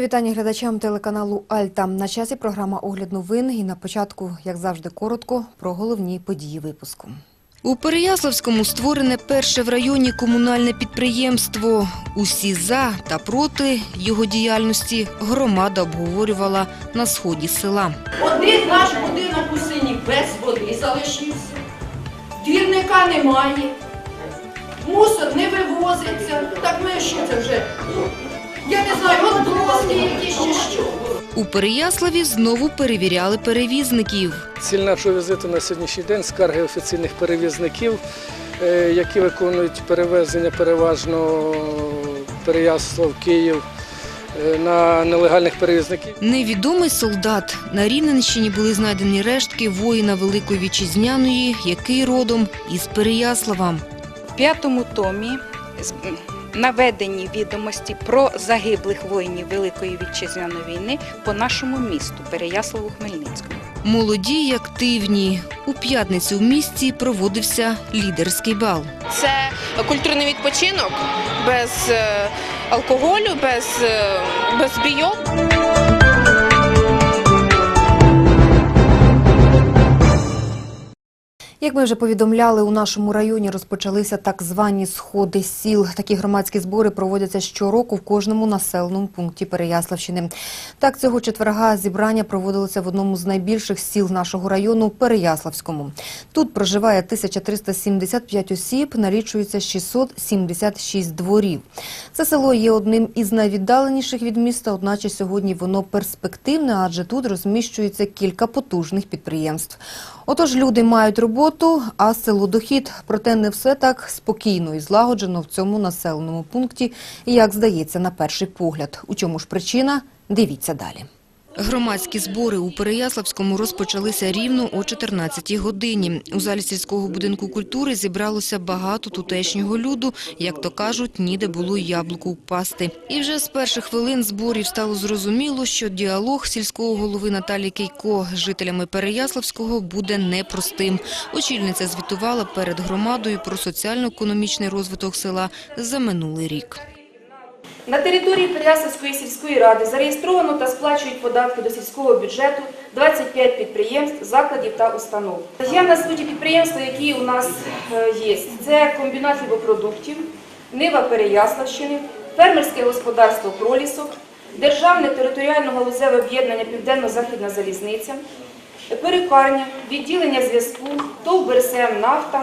Мої вітання глядачам телеканалу Альта. На часі програма Огляд новин і на початку, як завжди, коротко про головні події випуску. У Переяславському створене перше в районі комунальне підприємство. Усі за та проти його діяльності громада обговорювала на сході села. Один наш будинок у селі без води залишився, двірника немає, мусор не вивозиться. Так ми що це вже? Я не знаю, от дорослі якісь чи що. У Переяславі знову перевіряли перевізників. Ціль нашого візиту на сьогоднішній день скарги офіційних перевізників, е, які виконують перевезення переважно Переяслав, Київ е, на нелегальних перевізників. Невідомий солдат. На Рівненщині були знайдені рештки воїна Великої Вітчизняної, який родом із Переяслава. В п'ятому томі наведені відомості про загиблих воїнів Великої вітчизняної війни по нашому місту Переяславу Хмельницькому. Молоді й активні. У п'ятницю в місті проводився лідерський бал. Це культурний відпочинок без е, алкоголю, без, е, без бійок. Як ми вже повідомляли, у нашому районі розпочалися так звані сходи сіл. Такі громадські збори проводяться щороку в кожному населеному пункті Переяславщини. Так, цього четверга зібрання проводилося в одному з найбільших сіл нашого району Переяславському. Тут проживає 1375 осіб, налічується 676 дворів. Це село є одним із найвіддаленіших від міста, одначе сьогодні воно перспективне, адже тут розміщується кілька потужних підприємств. Отож, люди мають роботу, а село дохід. Проте не все так спокійно і злагоджено в цьому населеному пункті, як здається на перший погляд. У чому ж причина? Дивіться далі. Громадські збори у Переяславському розпочалися рівно о 14-й годині. У залі сільського будинку культури зібралося багато тутешнього люду. Як то кажуть, ніде було яблуку впасти. І вже з перших хвилин зборів стало зрозуміло, що діалог сільського голови Наталі Кейко з жителями Переяславського буде непростим. Очільниця звітувала перед громадою про соціально-економічний розвиток села за минулий рік. На території Переяславської сільської ради зареєстровано та сплачують податки до сільського бюджету 25 підприємств, закладів та установ. Я назву ті підприємства, які у нас е, є. Це комбінат хлібопродуктів, Нива Переяславщини, фермерське господарство Пролісок, Державне територіально-галузеве об'єднання Південно-Західна залізниця, перукарня, відділення зв'язку, ТОВ БРСМ «Нафта»,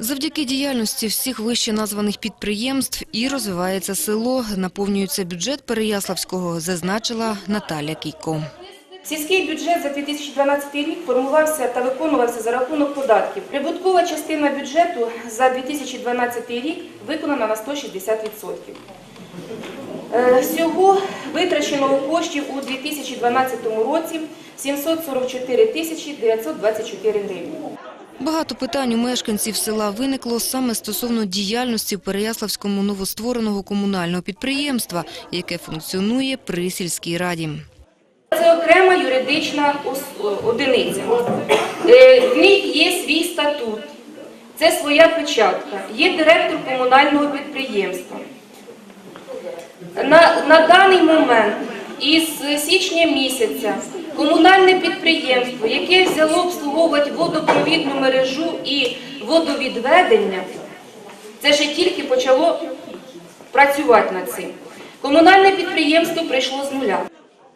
Завдяки діяльності всіх вище названих підприємств і розвивається село, наповнюється бюджет Переяславського, зазначила Наталя Кійко. Сільський бюджет за 2012 рік формувався та виконувався за рахунок податків. Прибуткова частина бюджету за 2012 рік виконана на 160%. Е, Всього витрачено коштів у 2012 році 744 тисячі 924 гривні. Багато питань у мешканців села виникло саме стосовно діяльності в Переяславському новоствореного комунального підприємства, яке функціонує при сільській раді. Це окрема юридична одиниця. Е, В них є свій статут, це своя печатка, є директор комунального підприємства. На, на даний момент із січня місяця комунальне підприємство, яке взяло обслуговувати водопровідну мережу і водовідведення, це ще тільки почало працювати над цим. Комунальне підприємство прийшло з нуля.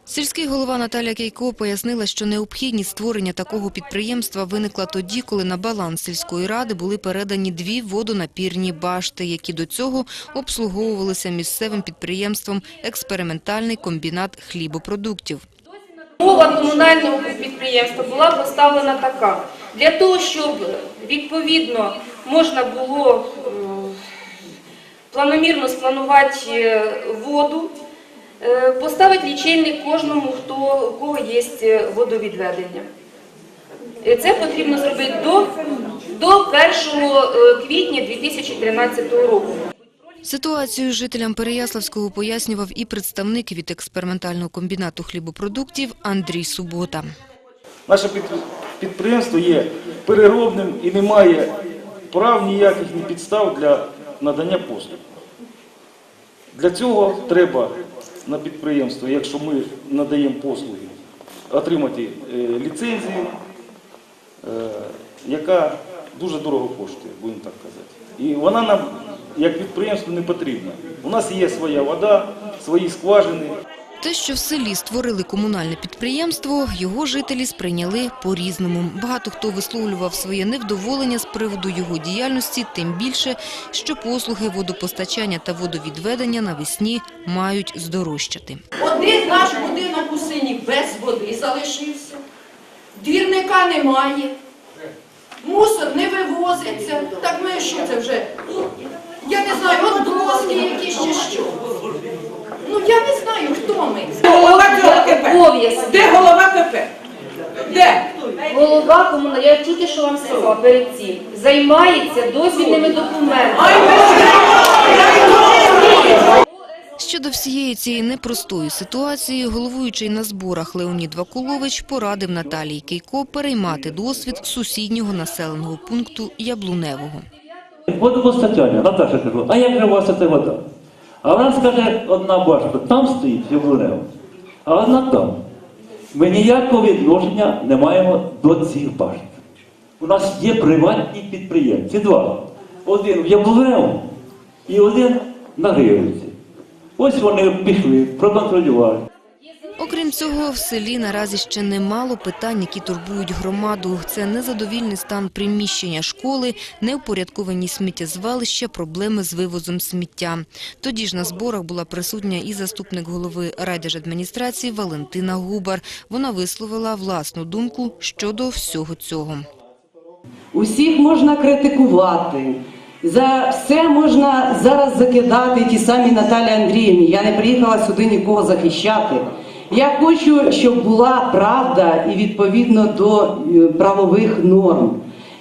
Сільський голова Наталя Кейко пояснила, що необхідність створення такого підприємства виникла тоді, коли на баланс сільської ради були передані дві водонапірні башти, які до цього обслуговувалися місцевим підприємством «Експериментальний комбінат хлібопродуктів». Мова комунального підприємства була поставлена така. Для того, щоб відповідно можна було е, планомірно спланувати е, воду, е, поставити лічильник кожному, хто, у кого є е, водовідведення. Е, Це потрібно зробити до, до 1 е, квітня 2013 року. Ситуацію жителям Переяславського пояснював і представник від експериментального комбінату хлібопродуктів Андрій Субота. Наше підприємство є переробним і не має прав ніяких ні підстав для надання послуг. Для цього треба на підприємство, якщо ми надаємо послуги, отримати е, ліцензію, е, яка дуже дорого коштує, будемо так казати. І вона нам, як підприємство, не потрібна. У нас є своя вода, свої скважини. Те, що в селі створили комунальне підприємство, його жителі сприйняли по-різному. Багато хто висловлював своє невдоволення з приводу його діяльності, тим більше, що послуги водопостачання та водовідведення навесні мають здорожчати. Один наш будинок у сині без води залишився, двірника немає, мусор не вивозиться. Так ми що це вже? Я не знаю, от доски якісь чи що. Ну я не знаю, хто ми. Голова цього КП. Обов'язки. Де голова КП? Де? Голова комуна, я тільки що вам сказала перед цим, займається дозвільними документами. Щодо всієї цієї непростої ситуації, головуючий на зборах Леонід Вакулович порадив Наталії Кейко переймати досвід сусіднього населеного пункту Яблуневого. Водопостачання, Наташа кажу, а як же у вас ця вода? А вона скаже, одна башта там стоїть, Яблунева, а одна там. Ми ніякого відношення не маємо до цих башт. У нас є приватні підприємці, два. Один в Яблуневу і один на Гривці. Ось вони пішли, проконтролювали. Окрім цього, в селі наразі ще немало питань, які турбують громаду. Це незадовільний стан приміщення школи, неупорядковані сміттєзвалища, проблеми з вивозом сміття. Тоді ж на зборах була присутня і заступник голови райдержадміністрації Валентина Губар. Вона висловила власну думку щодо всього цього. Усіх можна критикувати. За все можна зараз закидати ті самі Наталі Андріївні. Я не приїхала сюди нікого захищати. Я хочу, щоб була правда і відповідно до е, правових норм.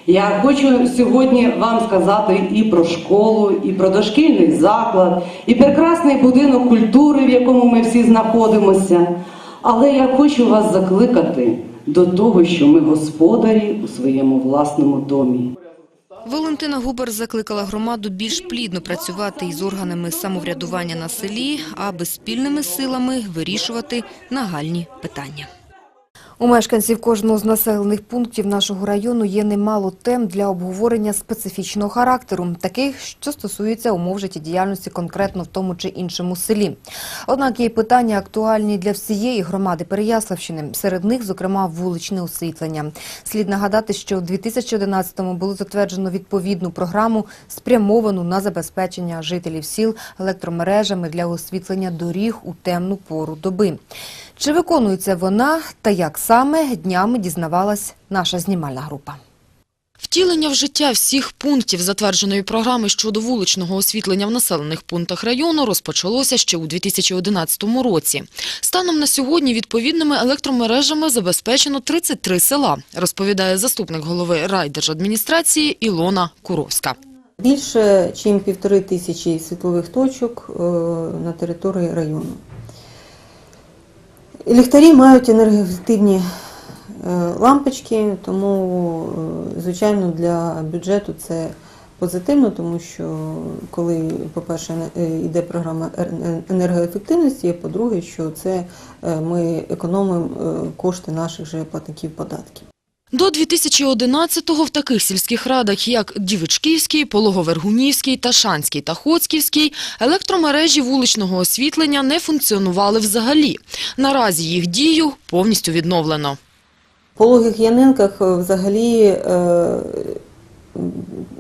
Я хочу сьогодні вам сказати і про школу, і про дошкільний заклад, і прекрасний будинок культури, в якому ми всі знаходимося. Але я хочу вас закликати до того, що ми господарі у своєму власному домі. Валентина Губер закликала громаду більш плідно працювати із органами самоврядування на селі, аби спільними силами вирішувати нагальні питання. У мешканців кожного з населених пунктів нашого району є немало тем для обговорення специфічного характеру, таких, що стосуються умов життєдіяльності конкретно в тому чи іншому селі. Однак є питання актуальні для всієї громади Переяславщини. Серед них, зокрема, вуличне освітлення. Слід нагадати, що у 2011-му було затверджено відповідну програму, спрямовану на забезпечення жителів сіл електромережами для освітлення доріг у темну пору доби. Чи виконується вона та як саме днями дізнавалась наша знімальна група. Втілення в життя всіх пунктів затвердженої програми щодо вуличного освітлення в населених пунктах району розпочалося ще у 2011 році. Станом на сьогодні відповідними електромережами забезпечено 33 села, розповідає заступник голови райдержадміністрації Ілона Куровська. Більше, ніж півтори тисячі світлових точок е, на території району. Ліхтарі мають енергоефективні е, лампочки, тому, е, звичайно, для бюджету це позитивно, тому що коли, по-перше, е, йде програма енергоефективності, а по-друге, що це ми економимо кошти наших же платників податків. До 2011-го в таких сільських радах, як Дівичківський, Пологовергунівський, Ташанський та Хоцьківський, електромережі вуличного освітлення не функціонували взагалі. Наразі їх дію повністю відновлено. В пологих Яненках е, взагалі е,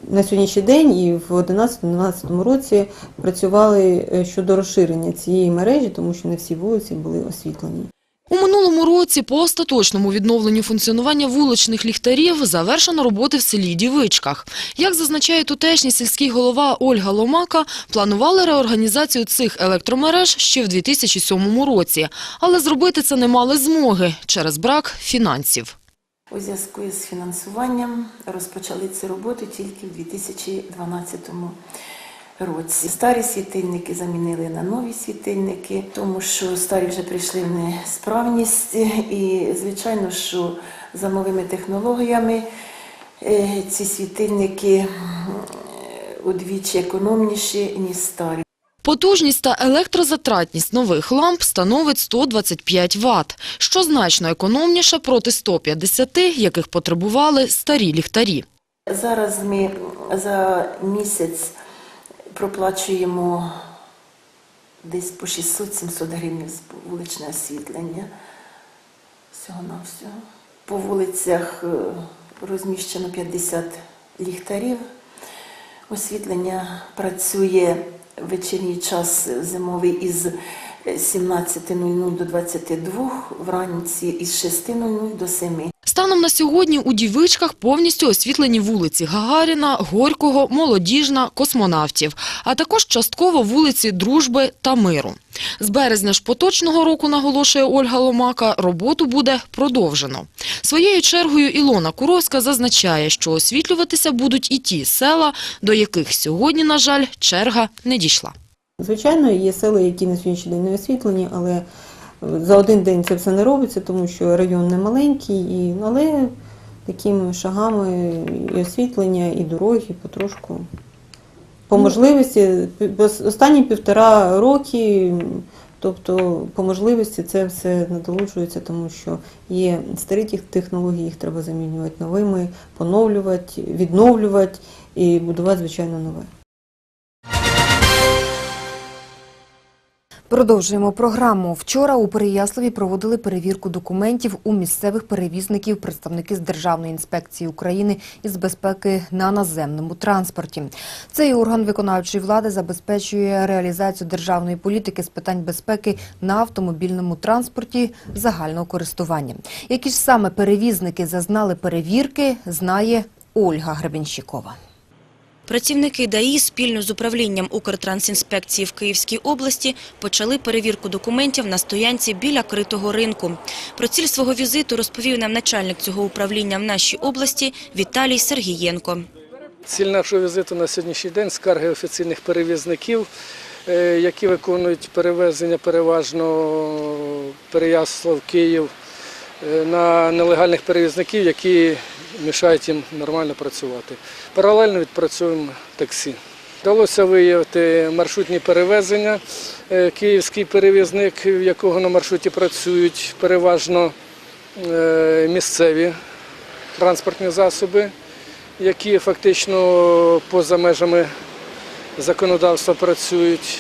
на сьогоднішній день і в 2011-2012 році працювали е, щодо розширення цієї мережі, тому що не всі вулиці були освітлені. У минулому році по остаточному відновленню функціонування вуличних ліхтарів завершено роботи в селі Дівичках. Як зазначає тутешній сільський голова Ольга Ломака, планували реорганізацію цих електромереж ще в 2007 році, але зробити це не мали змоги через брак фінансів. У зв'язку із фінансуванням розпочали ці роботи тільки в 2012 році. Старі світильники замінили на нові світильники, тому що старі вже прийшли в несправність, і звичайно, що за новими технологіями е, ці світильники удвічі економніші, ніж старі. Потужність та електрозатратність нових ламп становить 125 Вт, що значно економніше проти 150, яких потребували старі ліхтарі. Зараз ми за місяць проплачуємо десь по 600-700 гривень з вуличне освітлення. Всього на всього. По вулицях е, розміщено 50 ліхтарів. Освітлення працює в вечірній час зимовий із 17.00 до 22, вранці із 6.00 до 7. Станом на сьогодні у Дівичках повністю освітлені вулиці Гагаріна, Горького, Молодіжна, Космонавтів, а також частково вулиці Дружби та Миру. З березня ж поточного року, наголошує Ольга Ломака, роботу буде продовжено. Своєю чергою Ілона Куровська зазначає, що освітлюватися будуть і ті села, до яких сьогодні, на жаль, черга не дійшла. Звичайно, є села, які на сьогоднішній день не освітлені, але за один день це все не робиться, тому що район не маленький, і, але такими шагами і освітлення, і дороги потрошку. По можливості, останні півтора роки, тобто по можливості це все надолуджується, тому що є старі технології, їх треба замінювати новими, поновлювати, відновлювати і будувати, звичайно, нове. Продовжуємо програму. Вчора у Переяславі проводили перевірку документів у місцевих перевізників представники з Державної інспекції України із безпеки на наземному транспорті. Цей орган виконавчої влади забезпечує реалізацію державної політики з питань безпеки на автомобільному транспорті загального користування. Які ж саме перевізники зазнали перевірки, знає Ольга Гребенщикова. Працівники ДАІ спільно з управлінням Укртрансінспекції в Київській області почали перевірку документів на стоянці біля критого ринку. Про ціль свого візиту розповів нам начальник цього управління в нашій області Віталій Сергієнко. Ціль нашого візиту на сьогоднішній день скарги офіційних перевізників, е, які виконують перевезення переважно Переяслав, Київ е, на нелегальних перевізників, які мішають їм нормально працювати. Паралельно відпрацюємо таксі. Вдалося виявити маршрутні перевезення. Е, Київський перевізник, в якого на маршруті працюють переважно е, місцеві транспортні засоби, які фактично поза межами законодавства працюють.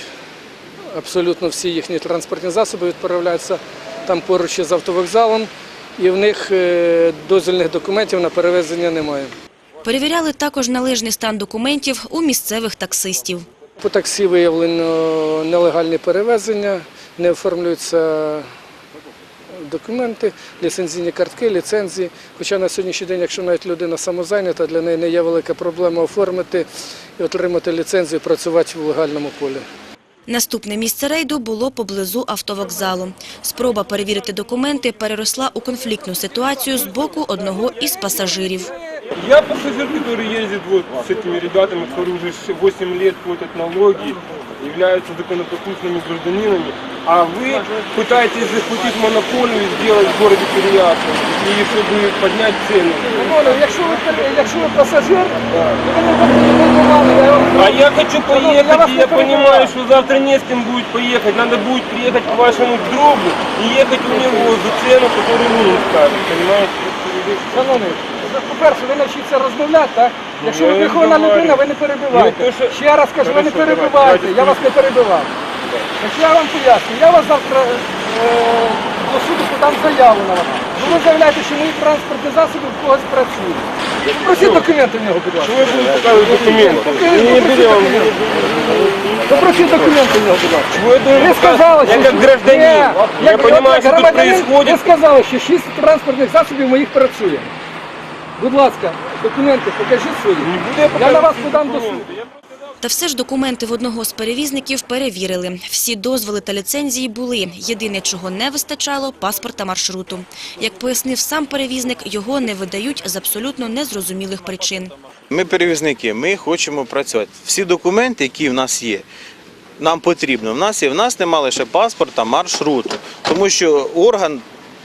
Абсолютно всі їхні транспортні засоби відправляються там поруч із автовокзалом, і в них е, дозвільних документів на перевезення немає. Перевіряли також належний стан документів у місцевих таксистів. По таксі виявлено нелегальні перевезення, не оформлюються документи, ліцензійні картки, ліцензії. Хоча на сьогоднішній день, якщо навіть людина самозайнята, для неї не є велика проблема оформити і отримати ліцензію, працювати в легальному полі. Наступне місце рейду було поблизу автовокзалу. Спроба перевірити документи переросла у конфліктну ситуацію з боку одного із пасажирів. Я пассажир, который ездит вот с этими ребятами, которые уже 8 лет платят налоги, являются законопослушными гражданинами, а вы пытаетесь захватить монополию и сделать в городе Переяслав, и чтобы поднять цены. Якщо ви, якщо ви пасажир, А я хочу поехать, и я понимаю, что завтра не с кем будет поехать. Надо будет приехать к вашему другу и ехать у него за цену, которую вы ему скажете, понимаете? Шановний, по-перше, ви навчіться розмовляти, так? Якщо Ну, ви я вихована розмовляю. людина, ви не перебивайте. Ну, то що- Ще раз кажу, ви не Хорошо, перебивайте, давай, я вас не перебивав. Якщо я вам поясню, я вас завтра е, до суду подам заяву на вас. Ну, ви заявляєте, що мої транспортні засоби в когось працюють. Попросіть документи в нього, будь ласка. Что вы будете показывать документы? Попросіть Я не беру вам. Попросіть документи в нього, будь ласка. Чего я должен Ви сказали, показывать? Я що как гражданин, Ні, я як понимаю, як что тут громадянин, происходит. Ви сказали, що шість транспортних засобів моїх працює. Будь ласка, документи покажіть свої. Я на вас подам до суду. Та все ж документи в одного з перевізників перевірили. Всі дозволи та ліцензії були. Єдине, чого не вистачало – паспорта маршруту. Як пояснив сам перевізник, його не видають з абсолютно незрозумілих причин. Ми перевізники, ми хочемо працювати. Всі документи, які в нас є, нам потрібно. В нас є, в нас немає лише паспорта, маршруту, тому що орган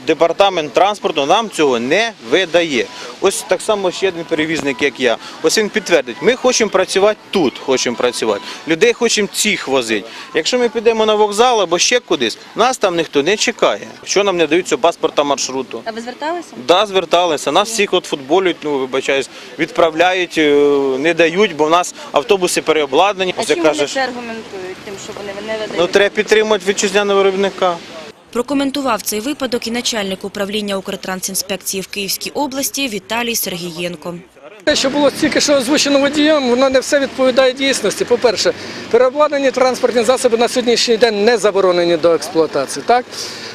департамент транспорту нам цього не видає. Ось так само ще один перевізник, як я. Ось він підтвердить, ми хочемо працювати тут, хочемо працювати. Людей хочемо цих возити. Якщо ми підемо на вокзал або ще кудись, нас там ніхто не чекає. Що нам не дають цього паспорта маршруту? А ви зверталися? Да, зверталися. Нас всіх от футболюють, ну вибачаюсь, відправляють, е, не дають, бо в нас автобуси переобладнані. А чим вони це аргументують, тим, що вони не видають? ну треба підтримувати вітчизняного виробника. Прокоментував цей випадок і начальник управління Укртрансінспекції в Київській області Віталій Сергієнко. Те, що було тільки що озвучено водієм, воно не все відповідає дійсності. По-перше, переобладнані транспортні засоби на сьогоднішній день не заборонені до експлуатації.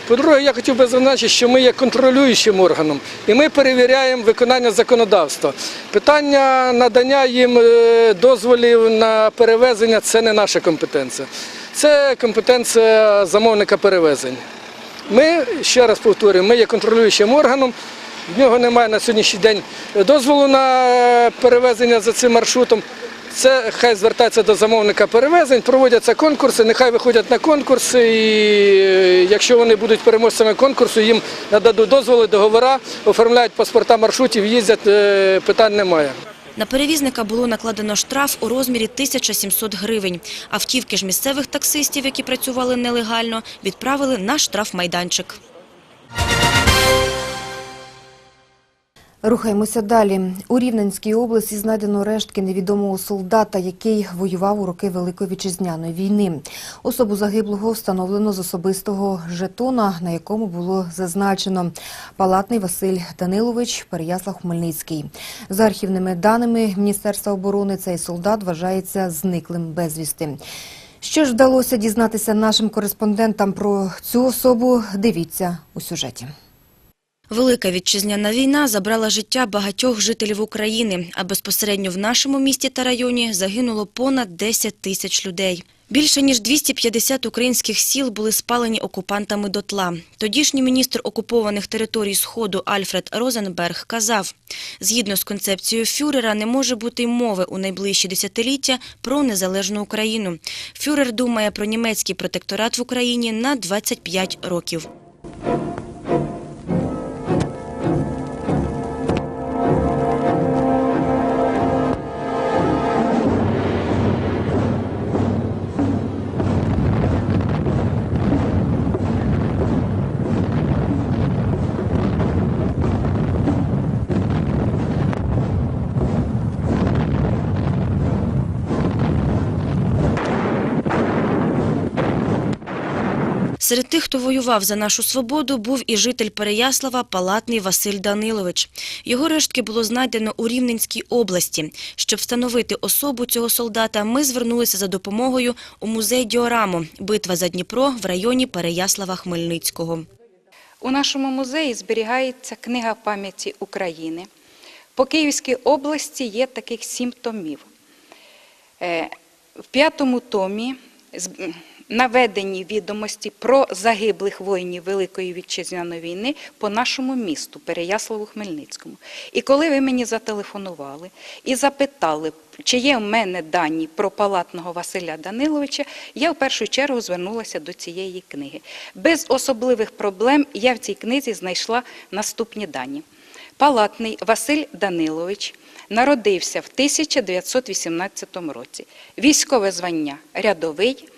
По-друге, я хотів би зазначити, що ми є контролюючим органом і ми перевіряємо виконання законодавства. Питання надання їм е, дозволів на перевезення це не наша компетенція. Це компетенція замовника перевезень. Ми, ще раз повторюю, ми є контролюючим органом. В нього немає на сьогоднішній день дозволу на перевезення за цим маршрутом. Це хай звертається до замовника перевезень, проводяться конкурси, нехай виходять на конкурси, і е, якщо вони будуть переможцями конкурсу, їм нададуть дозволи, договори, оформляють паспорта маршрутів, їздять, е, питань немає. На перевізника було накладено штраф у розмірі 1700 гривень. Автівки ж місцевих таксистів, які працювали нелегально, відправили на штрафмайданчик. Рухаємося далі. У Рівненській області знайдено рештки невідомого солдата, який воював у роки Великої вітчизняної війни. Особу загиблого встановлено з особистого жетона, на якому було зазначено Палатний Василь Данилович, Переяслав Хмельницький. За архівними даними Міністерства оборони, цей солдат вважається зниклим безвісти. Що ж вдалося дізнатися нашим кореспондентам про цю особу? Дивіться у сюжеті. Велика вітчизняна війна забрала життя багатьох жителів України, а безпосередньо в нашому місті та районі загинуло понад 10 тисяч людей. Більше ніж 250 українських сіл були спалені окупантами дотла. Тодішній міністр окупованих територій Сходу Альфред Розенберг казав, згідно з концепцією фюрера не може бути й мови у найближчі десятиліття про незалежну Україну. Фюрер думає про німецький протекторат в Україні на 25 років. Серед тих, хто воював за нашу свободу, був і житель Переяслава Палатний Василь Данилович. Його рештки було знайдено у Рівненській області. Щоб встановити особу цього солдата, ми звернулися за допомогою у музей Діорамо «Битва за Дніпро» в районі Переяслава-Хмельницького. У нашому музеї зберігається книга пам'яті України. По Київській області є таких сім томів. Е, В п'ятому томі наведені відомості про загиблих воїнів Великої вітчизняної війни по нашому місту, Переяславу Хмельницькому. І коли ви мені зателефонували і запитали, чи є в мене дані про палатного Василя Даниловича, я в першу чергу звернулася до цієї книги. Без особливих проблем я в цій книзі знайшла наступні дані. Палатний Василь Данилович народився в 1918 році. Військове звання рядовий.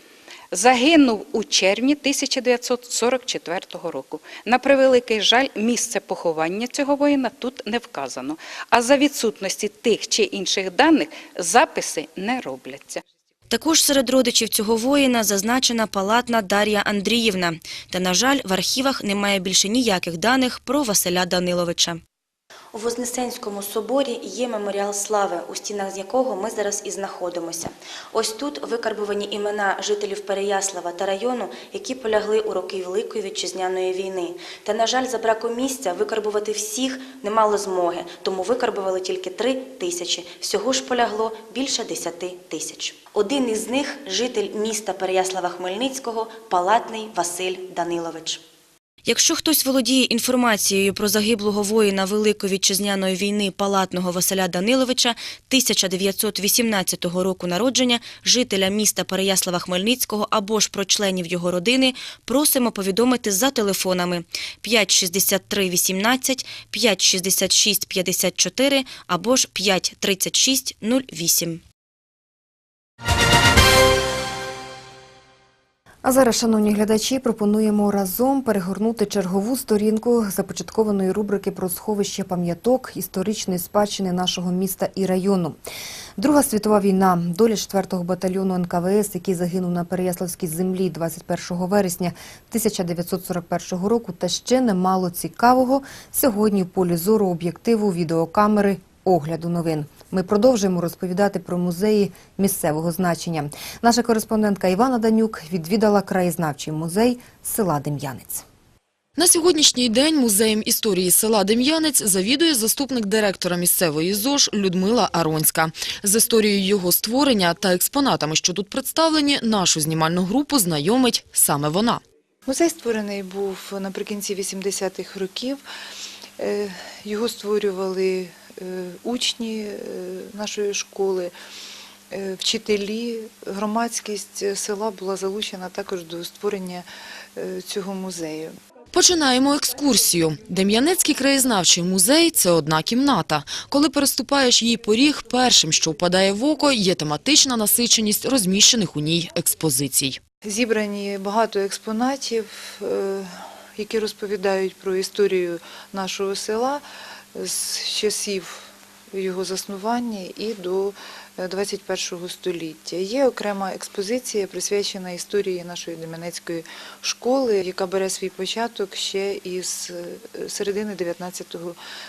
Загинув у червні 1944 року. На превеликий жаль, місце поховання цього воїна тут не вказано. А за відсутності тих чи інших даних записи не робляться. Також серед родичів цього воїна зазначена палатна Дар'я Андріївна. Та, на жаль, в архівах немає більше ніяких даних про Василя Даниловича. У Вознесенському соборі є меморіал слави, у стінах з якого ми зараз і знаходимося. Ось тут викарбувані імена жителів Переяслава та району, які полягли у роки Великої вітчизняної війни. Та, на жаль, за браку місця викарбувати всіх не мало змоги, тому викарбували тільки три тисячі. Всього ж полягло більше десяти тисяч. Один із них – житель міста Переяслава-Хмельницького, Палатний Василь Данилович. Якщо хтось володіє інформацією про загиблого воїна Великої вітчизняної війни палатного Василя Даниловича 1918 року народження, жителя міста Переяслава-Хмельницького або ж про членів його родини, просимо повідомити за телефонами 563 18, 566 54 або ж 536 08. А зараз, шановні глядачі, пропонуємо разом перегорнути чергову сторінку започаткованої рубрики про сховище пам'яток історичної спадщини нашого міста і району. Друга світова війна, доля 4-го батальйону НКВС, який загинув на Переяславській землі 21 вересня 1941 року, та ще немало цікавого сьогодні в полі зору об'єктиву відеокамери огляду новин. Ми продовжуємо розповідати про музеї місцевого значення. Наша кореспондентка Івана Данюк відвідала краєзнавчий музей села Дем'янець. На сьогоднішній день музеєм історії села Дем'янець завідує заступник директора місцевої ЗОЖ Людмила Аронська. З історією його створення та експонатами, що тут представлені, нашу знімальну групу знайомить саме вона. Музей створений був наприкінці 80-х років. Е, Його створювали учні е, нашої школи, е, вчителі. Громадськість села була залучена також до створення е, цього музею. Починаємо екскурсію. Дем'янецький краєзнавчий музей – це одна кімната. Коли переступаєш її поріг, першим, що впадає в око, є тематична насиченість розміщених у ній експозицій. Зібрані багато експонатів, е, які розповідають про історію нашого села з часів його заснування і до е, 21 століття. Є окрема експозиція, присвячена історії нашої Деменецької школи, яка бере свій початок ще із е, середини 19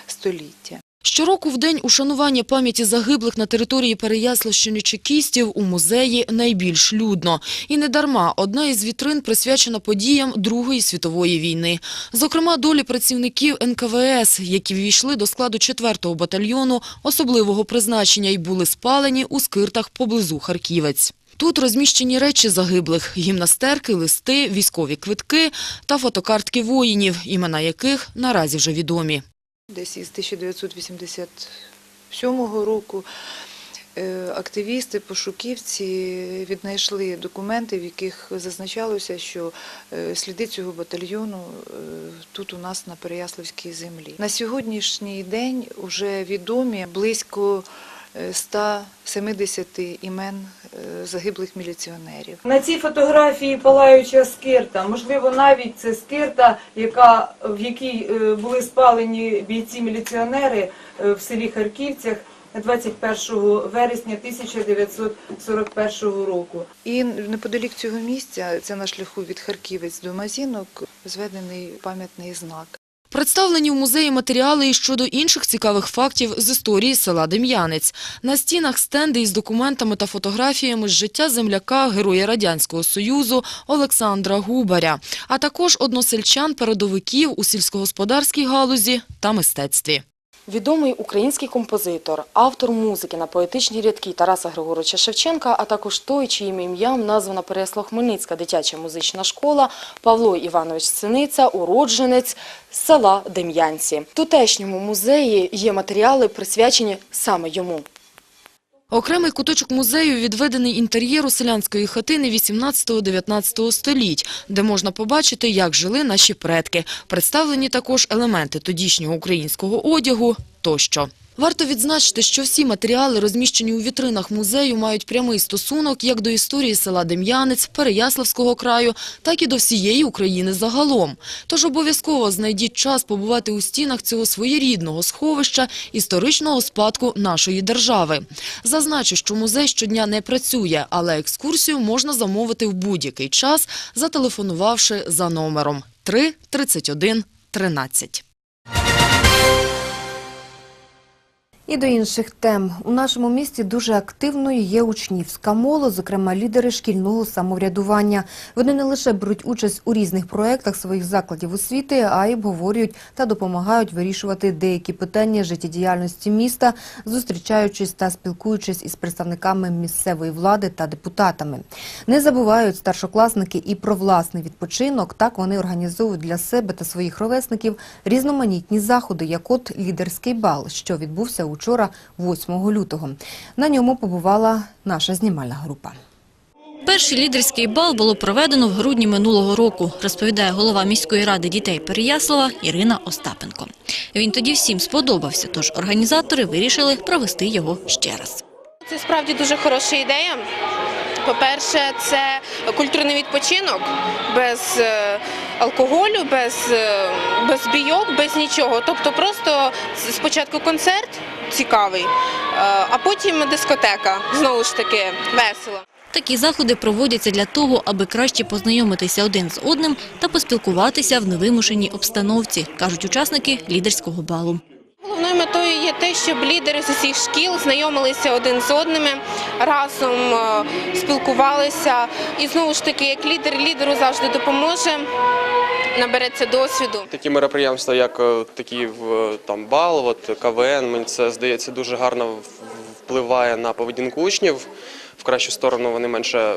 століття. Щороку в день ушанування пам'яті загиблих на території Переяславщини чекістів у музеї найбільш людно. І не дарма одна із вітрин присвячена подіям Другої світової війни. Зокрема, долі працівників НКВС, які ввійшли до складу 4-го батальйону особливого призначення і були спалені у скиртах поблизу Харківець. Тут розміщені речі загиблих – гімнастерки, листи, військові квитки та фотокартки воїнів, імена яких наразі вже відомі. Десь із 1987 року е, активісти, пошуківці віднайшли документи, в яких зазначалося, що е, сліди цього батальйону е, тут у нас на Переяславській землі. На сьогоднішній день вже відомі близько 170 імен е, загиблих міліціонерів. На цій фотографії палаюча скирта. Можливо, навіть це скирта, яка, в якій е, були спалені бійці-міліціонери е, в селі Харківцях 21 вересня 1941 року. І неподалік цього місця, це на шляху від Харківець до Мазінок, зведений пам'ятний знак. Представлені в музеї матеріали і щодо інших цікавих фактів з історії села Дем'янець. На стінах стенди із документами та фотографіями з життя земляка, героя Радянського Союзу Олександра Губаря, а також односельчан-передовиків у сільськогосподарській галузі та мистецтві. Відомий український композитор, автор музики на поетичні рядки Тараса Григоровича Шевченка, а також той, чиїм ім'ям названа Переяслав-Хмельницька дитяча музична школа Павло Іванович Синиця, уродженець села Дем'янці. Тутешньому музеї є матеріали, присвячені саме йому. Окремий куточок музею відведений інтер'єру селянської хатини 18-19 століть, де можна побачити, як жили наші предки. Представлені також елементи тодішнього українського одягу тощо. Варто відзначити, що всі матеріали, розміщені у вітринах музею, мають прямий стосунок як до історії села Дем'янець, Переяславського краю, так і до всієї України загалом. Тож обов'язково знайдіть час побувати у стінах цього своєрідного сховища історичного спадку нашої держави. Зазначу, що музей щодня не працює, але екскурсію можна замовити в будь-який час, зателефонувавши за номером 3 31 13. І до інших тем. У нашому місті дуже активною є учнівська молодь, зокрема лідери шкільного самоврядування. Вони не лише беруть участь у різних проєктах своїх закладів освіти, а й обговорюють та допомагають вирішувати деякі питання життєдіяльності міста, зустрічаючись та спілкуючись із представниками місцевої влади та депутатами. Не забувають старшокласники і про власний відпочинок. Так вони організовують для себе та своїх ровесників різноманітні заходи, як от лідерський бал, що відбувся учора, 8 лютого. На ньому побувала наша знімальна група. Перший лідерський бал було проведено в грудні минулого року, розповідає голова міської ради дітей Переяслава Ірина Остапенко. Він тоді всім сподобався, тож організатори вирішили провести його ще раз. Це справді дуже хороша ідея. По-перше, це культурний відпочинок без е, алкоголю, без, е, без бійок, без нічого. Тобто просто спочатку концерт цікавий, е, а потім дискотека. Знову ж таки, весело. Такі заходи проводяться для того, аби краще познайомитися один з одним та поспілкуватися в невимушеній обстановці, кажуть учасники лідерського балу. Головною метою є те, щоб лідери з усіх шкіл знайомилися один з одними, разом е, спілкувалися. І знову ж таки, як лідер лідеру завжди допоможе, набереться досвіду. Такі мероприємства, як е, такі в там бал, от КВН, мені це здається дуже гарно впливає на поведінку учнів. В кращу сторону вони менше,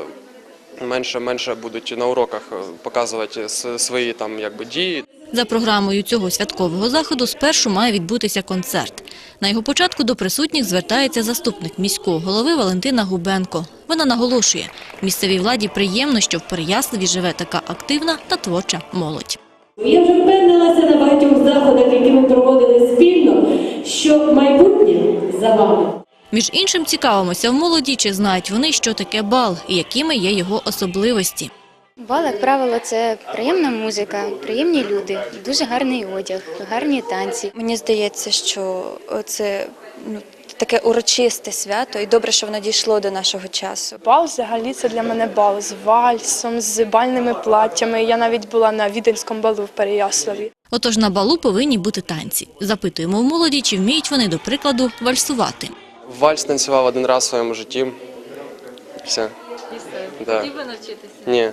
менше, менше будуть на уроках е, показувати свої там якби дії. За програмою цього святкового заходу спершу має відбутися концерт. На його початку до присутніх звертається заступник міського голови Валентина Губенко. Вона наголошує, місцевій владі приємно, що в Переяславі живе така активна та творча молодь. Я вже впевнилася на багатьох заходах, які ми проводили спільно, що майбутнє за вами. Між іншим цікавимося в молоді, чи знають вони, що таке бал і якими є його особливості. Бал, як правило, це приємна музика, приємні люди, дуже гарний одяг, гарні танці. Мені здається, що це ну, таке урочисте свято, і добре, що воно дійшло до нашого часу. Бал взагалі це для мене бал з вальсом, з бальними платтями. Я навіть була на віденському балу в Переяславі. Отож на балу повинні бути танці. Запитуємо в молоді, чи вміють вони, до прикладу, вальсувати. Вальс танцював один раз в своєму житті. Все. Да. би навчитися? Ні.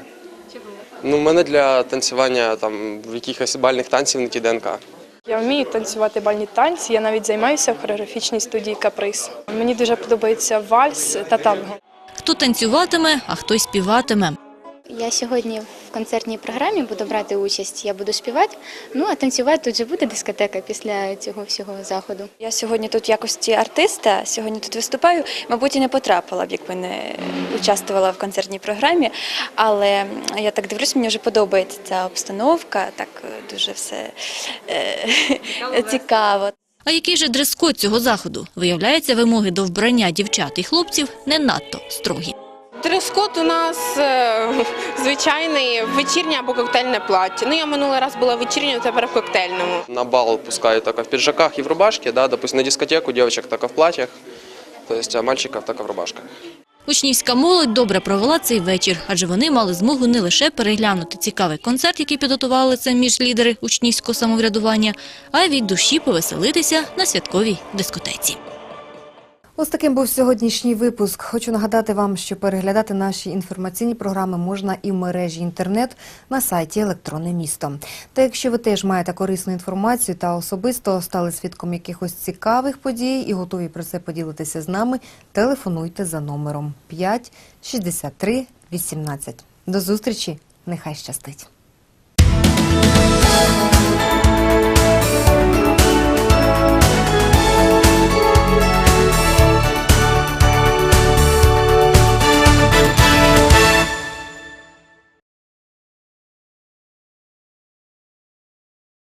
Ну, в мене для танцювання там в якихось бальних танців не ті ДНК. Я вмію танцювати бальні танці. Я навіть займаюся в хореографічній студії Каприз. Мені дуже подобається вальс та танго. Хто танцюватиме, а хто й співатиме. Я сьогодні концертній програмі буду брати участь, я буду співати, ну а танцювати тут же буде дискотека після цього всього заходу. Я сьогодні тут в якості артиста, сьогодні тут виступаю. Мабуть, і не потрапила б, якби не участвувала в концертній програмі. Але я так дивлюсь, мені вже подобається ця обстановка, так е, дуже все е, цікаво. А який же дрес-код цього заходу? Виявляється, вимоги до вбрання дівчат і хлопців не надто строгі. Дрес-код у нас е, звичайний вечірнє або коктейльне плаття. Ну я минулий раз була вечірньою, тепер в коктейльному. На бал пускают только в пиджаках и в рубашке, да, допустим, на дискотеку девочек только в платьях, то есть, а мальчиков только в рубашках. Учнівська молодь добре провела цей вечір, адже вони мали змогу не лише переглянути цікавий концерт, який підготували це між лідери учнівського самоврядування, а й від душі повеселитися на святковій дискотеці. Ось таким був сьогоднішній випуск. Хочу нагадати вам, що переглядати наші інформаційні програми можна і в мережі інтернет на сайті Електронне місто. Та якщо ви теж маєте корисну інформацію та особисто стали свідком якихось цікавих подій і готові про це поділитися з нами, телефонуйте за номером 5 63 18. До зустрічі, нехай щастить.